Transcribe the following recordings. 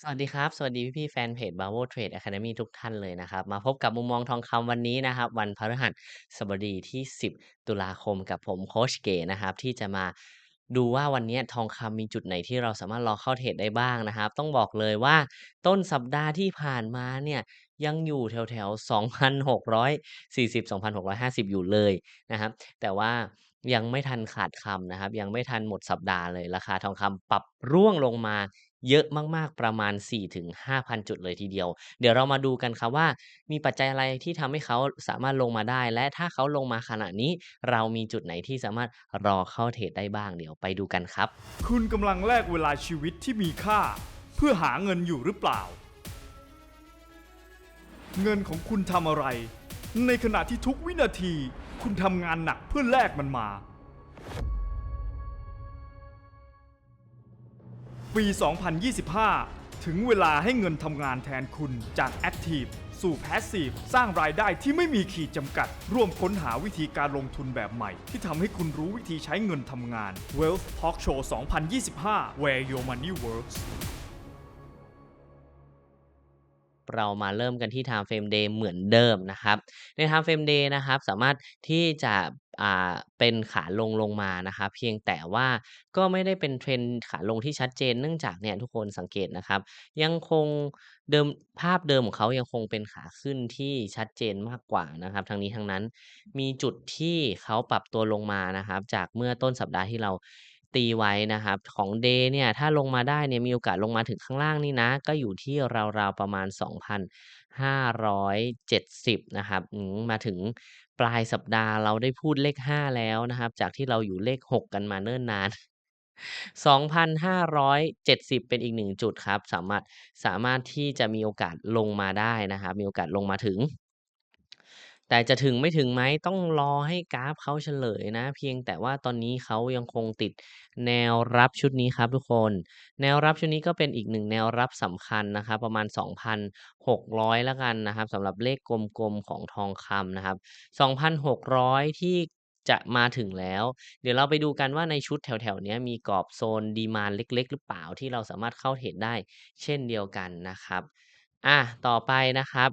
สวัสดีครับ สวัสดีพี่ๆแฟนเพจ Bravo Trade Academy ทุกท่านเลยนะครับ มาพบกับมุมมองทองคำวันนี้นะครับ วันพฤหัสบดีที่ 10 ตุลาคมกับผมโคชเก๋นะครับ ที่จะมาดูว่าวันนี้ทองคำมีจุดไหนที่เราสามารถรอเข้าเทรดได้บ้างนะครับ ต้องบอกเลยว่าต้นสัปดาห์ที่ผ่านมาเนี่ยยังอยู่แถวๆ2,640-2,650 อยู่เลยนะครับ แต่ว่ายังไม่ทันขาดคำนะครับ ยังไม่ทันหมดสัปดาห์เลย ราคาทองคำปรับร่วงลงมา เยอะมากๆประมาณ 4-5,000 จุดเลยทีเดียว เดี๋ยวเรามาดูกันครับว่า มีปัจจัยอะไรที่ทำให้เขาสามารถลงมาได้ และถ้าเขาลงมาขนาดนี้ เรามีจุดไหนที่สามารถรอเข้าเทรดได้บ้างเดี๋ยวไปดูกันครับ คุณกำลังแลกเวลาชีวิตที่มีค่า เพื่อหาเงินอยู่หรือเปล่า เงินของคุณทำอะไร ในขณะที่ทุกวินาที คุณทำงานหนักเพื่อแลกมันมา ปี 2025 ถึงเวลาให้เงินทำงานแทนคุณจาก Active สู่ Passive สร้างรายได้ที่ไม่มีขีดจำกัด ร่วมค้นหาวิธีการลงทุนแบบใหม่ ที่ทำให้คุณรู้วิธีใช้เงินทำงาน Wealth Talk Show 2025 Where Your Money Works เรามาเริ่มกันที่ Time Frame Day เหมือนเดิมนะครับ ใน Time Frame Day นะครับสามารถที่จะเป็นขาลงลงมานะครับ เพียงแต่ว่าก็ไม่ได้เป็น Trend ขาลงที่ชัดเจนเนื่องจากเนี่ยทุกคนสังเกตนะครับ ยังคงเดิมภาพเดิมของเขายังคงเป็นขาขึ้นที่ชัดเจนมากกว่านะครับทั้งนี้ทั้งนั้นมีจุดที่เขาปรับตัวลงมานะครับ จากเมื่อต้นสัปดาห์ที่เรา ตีไว้นะครับ ของ Day เนี่ยถ้าลงมาได้เนี่ยมีโอกาสลงมาถึงข้างล่างนี่นะ ก็อยู่ที่ราวๆประมาณ 2,570 นะครับมาถึงปลายสัปดาห์เราได้พูดเลข 5 แล้วนะครับ จากที่เราอยู่เลข 6 กันมาเนิ่นนาน2,570 เป็นอีก1จุดครับ สามารถสามารถที่จะมีโอกาสลงมาได้นะครับ มีโอกาสลงมาถึง แต่จะถึงไม่ถึงไหมต้องรอให้กราฟเขาเฉลยนะ เพียงแต่ว่าตอนนี้เขายังคงติดแนวรับชุดนี้ครับทุกคน แนวรับชุดนี้ก็เป็นอีก1แนวรับสำคัญนะครับประมาณ 2,600แล้วกันนะครับสำหรับเลขกลมๆของทองคำนะครับ 2,600 ที่จะมาถึงแล้ว เดี๋ยวเราไปดูกันว่าในชุดแถวๆนี้มีกรอบโซนดีมานเล็ก ๆ หรือเปล่าที่เราสามารถเข้าเทรดได้เช่นเดียวกันนะครับอาต่อไปนะครับ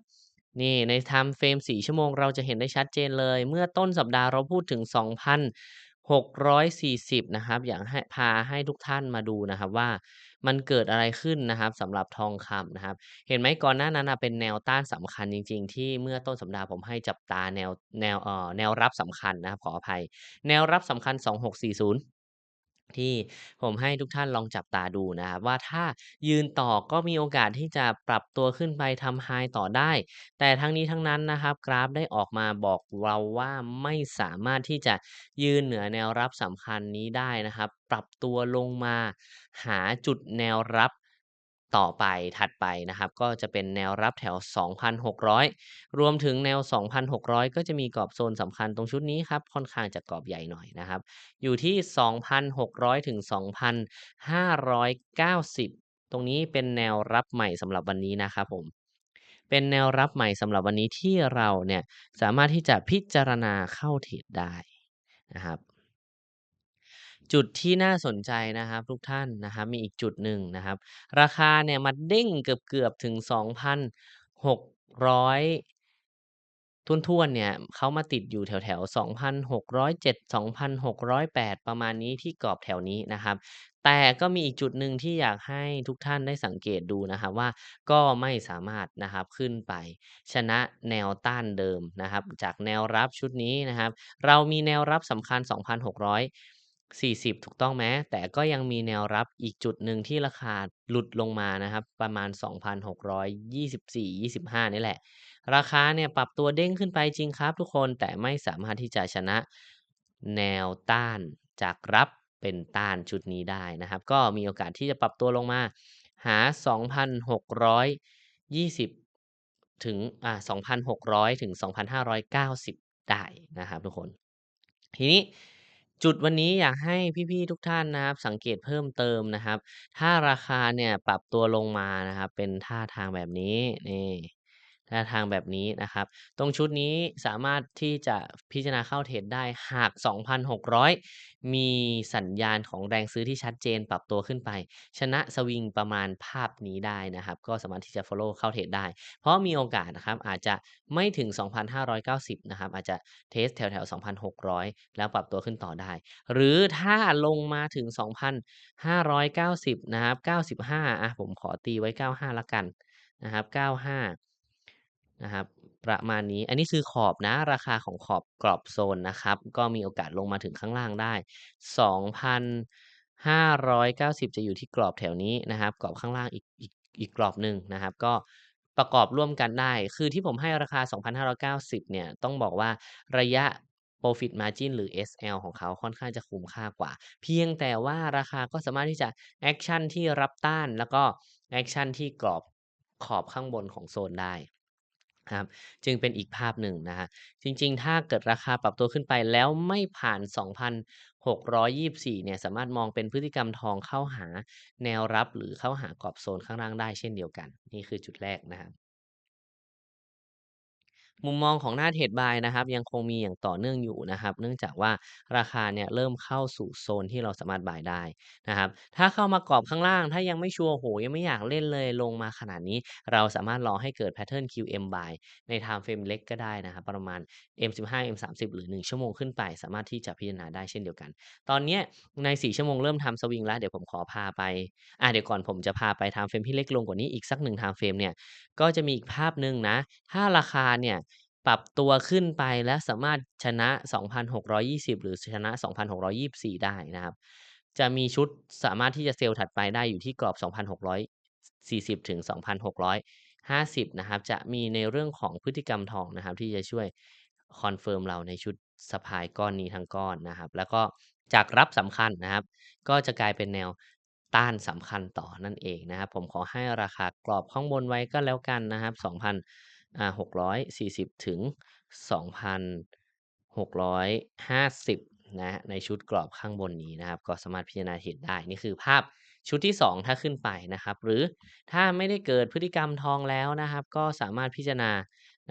นี่ใน Time Frame 4ชั่วโมงเราจะเห็นได้ชัดเจนเลย เมื่อต้นสัปดาห์เราพูดถึง 2,640 นะครับ อยากให้พาให้ทุกท่านมาดูนะครับว่ามันเกิดอะไรขึ้นนะครับสำหรับทองคำนะครับ เห็นไหมก่อนหน้านั้นเป็นแนวต้านสำคัญจริง ๆ ที่เมื่อต้นสัปดาห์ผมให้จับตาแนวแนวเอ่อแนวรับสำคัญนะครับขออภัย แนวรับสำคัญ 2640 ที่ผมให้ทุกท่านลองจับตาดูนะครับว่าถ้ายืนต่อก็มีโอกาสที่จะปรับตัวขึ้นไปทำไฮต่อได้ แต่ทั้งนี้ทั้งนั้นนะครับกราฟได้ออกมาบอกเราว่าไม่สามารถที่จะยืนเหนือแนวรับสำคัญนี้ได้นะครับ ปรับตัวลงมาหาจุดแนวรับ ต่อไปถัดไปนะครับ ก็จะเป็นแนวรับแถว 2,600 รวมถึงแนว 2,600 ก็จะมีกรอบโซนสำคัญตรงชุดนี้ครับ ค่อนข้างจะกรอบใหญ่หน่อยนะครับ อยู่ที่ 2,600 ถึง 2,590 ตรงนี้เป็นแนวรับใหม่สำหรับวันนี้นะครับผมเป็นแนวรับใหม่สำหรับวันนี้ที่เราเนี่ยสามารถที่จะพิจารณาเข้าเทรดได้นะครับ จุดที่น่าสนใจนะครับทุกท่านนะครับมีอีกจุดหนึ่งนะครับ ราคาเนี่ยมาเด้งเกือบๆถึง 2,600ถ้วนๆเนี่ยเขามาติดอยู่แถวๆ2,607 2,608 ประมาณนี้ที่กรอบแถวนี้นะครับ แต่ก็มีอีกจุดหนึ่งที่อยากให้ทุกท่านได้สังเกตดูนะครับว่าก็ไม่สามารถนะครับขึ้นไปชนะแนวต้านเดิมนะครับ จากแนวรับชุดนี้นะครับ เรามีแนวรับสำคัญ 2,600 40 ถูกต้องไหมแต่ก็ยังมีแนวรับอีกจุดหนึ่งที่ราคาหลุดลงมานะครับ ประมาณ 2,624-25 นี่แหละ ราคาเนี่ยปรับตัวเด้งขึ้นไปจริงครับทุกคนแต่ไม่สามารถที่จะชนะแนวต้านจากรับเป็นต้านชุดนี้ได้นะครับ ก็มีโอกาสที่จะปรับตัวลงมาหา 2,620 ถึงอ่า2,600 ถึง 2,590 ได้นะครับทุกคน ทีนี้ จุดวันนี้อยากให้พี่ ๆ ทุกท่านนะครับ สังเกตเพิ่มเติมนะครับ ถ้าราคาเนี่ยปรับตัวลงมานะครับ เป็นท่าทางแบบนี้ นี่ แนวทางแบบนี้นะครับ ตรงชุดนี้สามารถที่จะพิจารณาเข้าเทรดได้หาก 2,600 มีสัญญาณของแรงซื้อที่ชัดเจนปรับตัวขึ้นไป ชนะสวิงประมาณภาพนี้ได้นะครับ ก็สามารถที่จะฟอลโลว์เข้าเทรดได้ เพราะมีโอกาสนะครับอาจจะไม่ถึง 2,590 นะครับ อาจจะเทสต์แถว2,600 แล้วปรับตัวขึ้นต่อได้ หรือถ้าลงมาถึง 2,590 นะครับ 95อะผมขอตีไว้ 95ล้วกันนะครับ 95 นะครับประมาณนี้อันนี้คือขอบนะราคาของขอบกรอบโซนนะครับ ก็มีโอกาสลงมาถึงข้างล่างได้ 2,590 จะอยู่ที่กรอบแถวนี้นะครับ กรอบข้างล่างอีกอีกอีกกรอบหนึ่งนะครับ ก็ประกอบร่วมกันได้ คือที่ผมให้ราคา 2,590 เนี่ย ต้องบอกว่าระยะ Profit Margin หรือ SL ของเขาค่อนข้างจะคุ้มค่ากว่า เพียงแต่ว่าราคาก็สามารถที่จะแอกชันที่รับต้านแล้วก็แอกชันที่กรอบขอบข้างบนของโซนได้ ครับ จึงเป็นอีกภาพหนึ่งนะครับ จริง ๆ ถ้าเกิดราคาปรับตัวขึ้นไปแล้วไม่ผ่าน 2,624 เนี่ย สามารถมองเป็นพฤติกรรมทองเข้าหาแนวรับหรือเข้าหากรอบโซนข้างล่างได้เช่นเดียวกัน นี่คือจุดแรกนะครับ มุมมองของหน้าเทรดบายนะครับ ยังคงมีอย่างต่อเนื่องอยู่นะครับ เนื่องจากว่าราคาเนี่ยเริ่มเข้าสู่โซนที่เราสามารถบายได้นะครับ ถ้าเข้ามากรอบข้างล่าง ถ้ายังไม่ชัวร์โอ้โฮยังไม่อยากเล่นเลยลงมาขนาดนี้ เราสามารถรอให้เกิดแพตเทิร์น QM Buy ในไทม์เฟรมเล็กก็ได้นะครับ ประมาณ M15 M30 หรือ 1 ชั่วโมงขึ้นไป สามารถที่จะพิจารณาได้เช่นเดียวกัน ตอนนี้ใน 4 ชั่วโมงเริ่มทำสวิงแล้ว เดี๋ยวผมขอพาไปอ่าเดี๋ยวก่อนผมจะพาไปไทม์เฟรมที่เล็กลงกว่านี้อีกสัก1ไทม์เฟรมเนี่ยก็จะมีอีกภาพหนึ่งนะถ้าราคาเนี่ย ปรับตัวขึ้นไปและสามารถชนะ 2,620 หรือชนะ 2,624 ได้นะครับ จะมีชุดสามารถที่จะเซลล์ถัดไปได้อยู่ที่กรอบ 2,640 ถึง 2,650 นะครับ จะมีในเรื่องของพฤติกรรมทองนะครับ ที่จะช่วยคอนเฟิร์มเราในชุดสะพายก้อนนี้ทั้งก้อนนะครับ แล้วก็จากรับสำคัญนะครับ ก็จะกลายเป็นแนวต้านสำคัญต่อนั่นเองนะครับ ผมขอให้ราคากรอบข้างบนไว้ก็แล้วกันนะครับ2,000 อ่า640ถึง2,650นะในชุดกรอบข้างบนนี้นะครับ ก็สามารถพิจารณาเห็นได้ นี่คือภาพชุดที่ 2 ถ้าขึ้นไปนะครับ หรือถ้าไม่ได้เกิดพฤติกรรมทองแล้วนะครับ ก็สามารถพิจารณา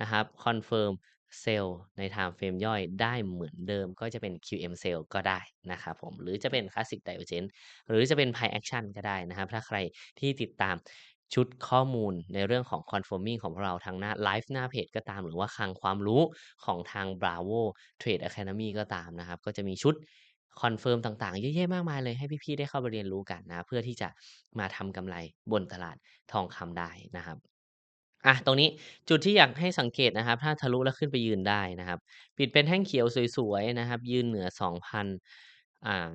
นะครับคอนเฟิร์มเซลล์ในไทม์เฟรมย่อยได้เหมือนเดิมก็จะเป็น QM Sell ก็ได้นะครับผมหรือจะเป็น Classic Divergence หรือจะเป็น Price Action ก็ได้นะครับ ถ้าใครที่ติดตาม ชุดข้อมูลในเรื่องของ Confirming ของเราทางหน้าไลฟ์หน้าเพจก็ตาม หรือว่าคลังความรู้ของทาง Bravo Trade Academy ก็ตามนะครับ ก็จะมีชุดคอนเฟิร์มต่างๆ เยอะแยะมากมายเลยให้พี่ๆได้เข้าไปเรียนรู้กันนะ เพื่อที่จะมาทำกำไรบนตลาดทองคำได้นะครับอะตรงนี้จุดที่อยากให้สังเกตนะครับ ถ้าทะลุแล้วขึ้นไปยืนได้นะครับ ปิดเป็นแท่งเขียวสวยๆนะครับ ยืนเหนือ 2,000อ่า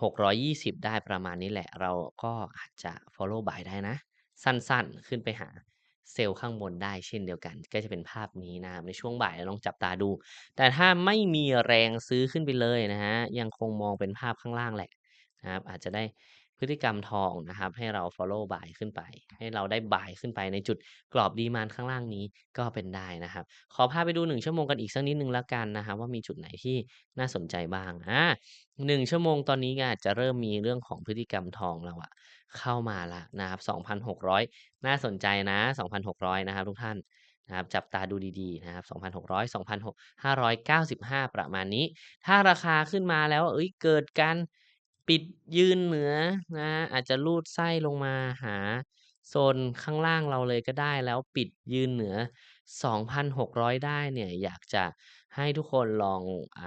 620 ได้ประมาณนี้แหละ เราก็อาจจะฟอลโลว์บายได้นะ สั้นๆ ขึ้นไปหาเซลล์ข้างบนได้เช่นเดียวกัน ก็จะเป็นภาพนี้นะครับในช่วงบ่ายลองจับตาดู แต่ถ้าไม่มีแรงซื้อขึ้นไปเลยนะฮะยังคงมองเป็นภาพข้างล่างแหละนะครับอาจจะได้ พฤติกรรมทองนะครับ ให้เราฟอลโลว์บายขึ้นไป ให้เราได้บายขึ้นไปในจุดกรอบดีมานข้างล่างนี้ก็เป็นได้นะครับ ขอพาไปดู 1 ชั่วโมงกันอีกสักนิดนึงแล้วกันนะครับ ว่ามีจุดไหนที่น่าสนใจบ้างอา1ชั่วโมงตอนนี้อาจจะเริ่มมีเรื่องของพฤติกรรมทองเราอะเข้ามาล้วนะครับ 2,600 น่าสนใจนะ 2,600 นะครับทุกท่านนะครับจับตาดูดีๆนะครับ2,600 2,595 ประมาณนี้ ถ้าราคาขึ้นมาแล้วเฮ้ยเกิดการ ปิดยืนเหนือนะอาจจะรูดไส้ลงมาหาโซนข้างล่างเราเลยก็ได้แล้วปิดยืนเหนือ 2,600 ได้เนี่ยอยากจะให้ทุกคนลองอ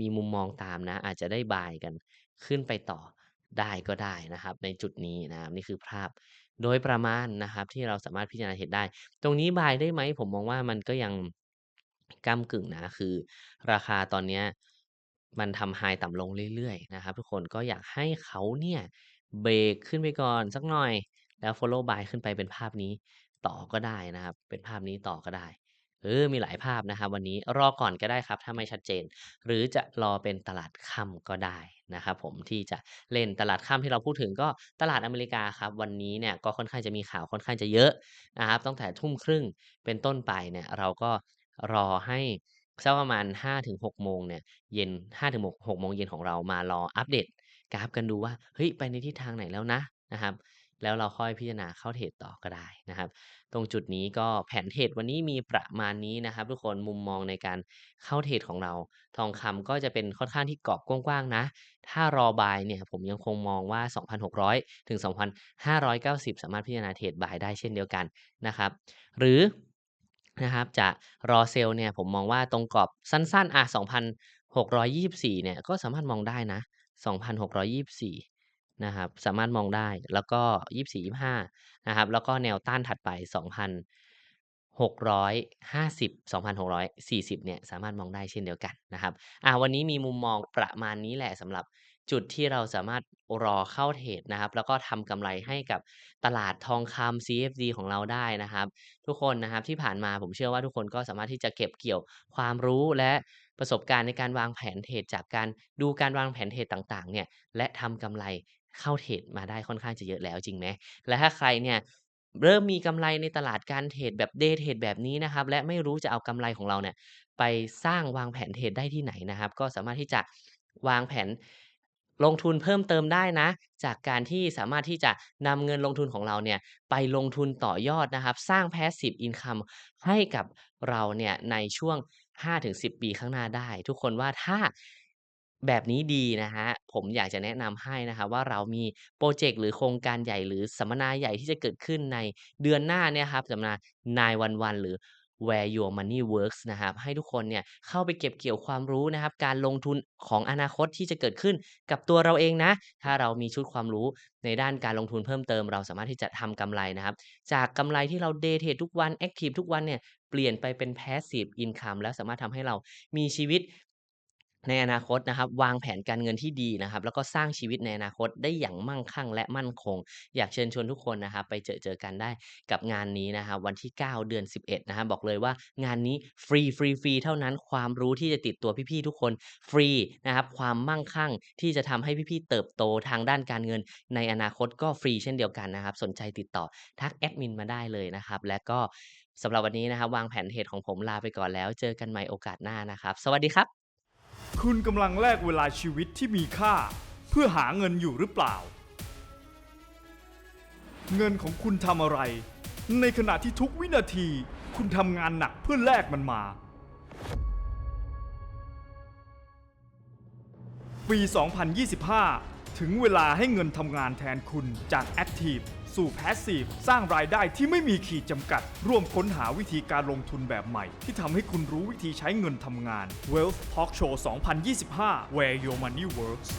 มีมุมมองตามนะ อาจจะได้บายกันขึ้นไปต่อได้ก็ได้นะครับ ในจุดนี้นะครับนี่คือภาพโดยประมาณนะครับ ที่เราสามารถพิจารณาเห็นได้ ตรงนี้บายได้ไหม?ผมมองว่ามันก็ยังก้ำกึ่งนะคือ ราคาตอนเนี้ย มันทำไฮต่ำลงเรื่อย ๆ นะครับทุกคน ก็อยากให้เขาเนี่ยเบรกขึ้นไปก่อนสักหน่อย แล้วฟอลโลว์บายขึ้นไปเป็นภาพนี้ต่อก็ได้นะครับ เป็นภาพนี้ต่อก็ได้ เออ มีหลายภาพนะครับ วันนี้รอก่อนก็ได้ครับ ถ้าไม่ชัดเจน หรือจะรอเป็นตลาดค่ำก็ได้นะครับผมที่จะเล่นตลาดค่ำที่เราพูดถึงก็ตลาดอเมริกาครับวันนี้เนี่ยก็ค่อนข้างจะมีข่าวค่อนข้างจะเยอะนะครับตั้งแต่19:30เป็นต้นไปเนี่ยเราก็รอให้ สักประมาณ 5-6 โมงเนี่ย เย็น 5-6 6 โมงเย็นของเรามารออัปเดตกราฟกันดูว่า เฮ้ย ไปในทิศทางไหนแล้วนะนะครับ แล้วเราค่อยพิจารณาเข้าเทรดต่อก็ได้นะครับ ตรงจุดนี้ก็แผนเทรดวันนี้มีประมาณนี้นะครับ ทุกคนมุมมองในการเข้าเทรดของเรา ทองคำก็จะเป็นค่อนข้างที่กรอบกว้างๆนะ ถ้ารอบายเนี่ยผมยังคงมองว่า 2,600 ถึง 2,590 สามารถพิจารณาเทรดบายได้เช่นเดียวกันนะครับ หรือ นะครับจะรอเซลล์เนี่ยผมมองว่าตรงกรอบสั้นๆอะ2,624เนี่ยก็สามารถมองได้นะ 2,624นะครับสามารถมองได้แล้วก็ 24 25นะครับแล้วก็แนวต้านถัดไป 2,650 2,640เนี่ยสามารถมองได้เช่นเดียวกันนะครับอ่าวันนี้มีมุมมองประมาณนี้แหละสำหรับ จุดที่เราสามารถรอเข้าเทรดนะครับ แล้วก็ทำกำไรให้กับตลาดทองคำ CFD ของเราได้นะครับ ทุกคนนะครับที่ผ่านมาผมเชื่อว่าทุกคนก็สามารถที่จะเก็บเกี่ยวความรู้และประสบการณ์ในการวางแผนเทรดจากการดูการวางแผนเทรดต่างๆเนี่ยและทำกำไรเข้าเทรดมาได้ค่อนข้างจะเยอะแล้วจริงไหมและถ้าใครเนี่ยเริ่มมีกำไรในตลาดการเทรดแบบเดย์เทรดแบบนี้นะครับ และไม่รู้จะเอากำไรของเราเนี่ยไปสร้างวางแผนเทรดได้ที่ไหนนะครับ ก็สามารถที่จะวางแผน ลงทุนเพิ่มเติมได้นะ จากการที่สามารถที่จะนำเงินลงทุนของเราเนี่ยไปลงทุนต่อยอดนะครับ สร้าง Passive Income ให้กับเราเนี่ยในช่วง 5-10 ปีข้างหน้าได้ ทุกคนว่าถ้าแบบนี้ดีนะครับผมอยากจะแนะนำให้นะครับว่าเรามีพรเจกต์หรือโครงการใหญ่หรือสัมมนาใหญ่ที่จะเกิดขึ้นในเดือนหน้าเนี่ยครับสัมมนา911หรือ Where Your Money Works นะครับ ให้ทุกคนเนี่ยเข้าไปเก็บเกี่ยวความรู้นะครับ การลงทุนของอนาคตที่จะเกิดขึ้นกับตัวเราเองนะ ถ้าเรามีชุดความรู้ในด้านการลงทุนเพิ่มเติม เราสามารถที่จะทำกำไรนะครับ จากกำไรที่เราเดทเทรดทุกวันแอคทีฟทุกวันเนี่ยเปลี่ยนไปเป็น Passive Income แล้วสามารถทำให้เรามีชีวิต ในอนาคตนะครับ วางแผนการเงินที่ดีนะครับ แล้วก็สร้างชีวิตในอนาคตได้อย่างมั่งคั่งและมั่นคง อยากเชิญชวนทุกคนนะครับ ไปเจอเจอกันได้กับงานนี้นะครับ วันที่ 9 เดือน 11 นะครับบอกเลยว่างานนี้ฟรีฟรีฟรีเท่านั้นความรู้ที่จะติดตัวพี่ๆทุกคนฟรีนะครับ ความมั่งคั่งที่จะทำให้พี่ๆเติบโตทางด้านการเงิน ในอนาคตก็ฟรีเช่นเดียวกันนะครับ สนใจติดต่อทักแอดมินมาได้เลยนะครับ และก็สำหรับวันนี้นะครับ วางแผนเทรดของผมลาไปก่อนแล้ว เจอกันใหม่โอกาสหน้านะครับ สวัสดีครับ คุณกำลังแลกเวลาชีวิตที่มีค่า เพื่อหาเงินอยู่หรือเปล่า เงินของคุณทำอะไร ในขณะที่ทุกวินาทีคุณทำงานหนักเพื่อแลกมันมา ปี 2025 ถึงเวลาให้เงินทำงานแทนคุณจากแอคทีฟสู่แพสซีฟสร้างรายได้ที่ไม่มีขีดจำกัด ร่วมค้นหาวิธีการลงทุนแบบใหม่ ที่ทำให้คุณรู้วิธีใช้เงินทำงาน Wealth Talk Show 2025 Where Your Money Works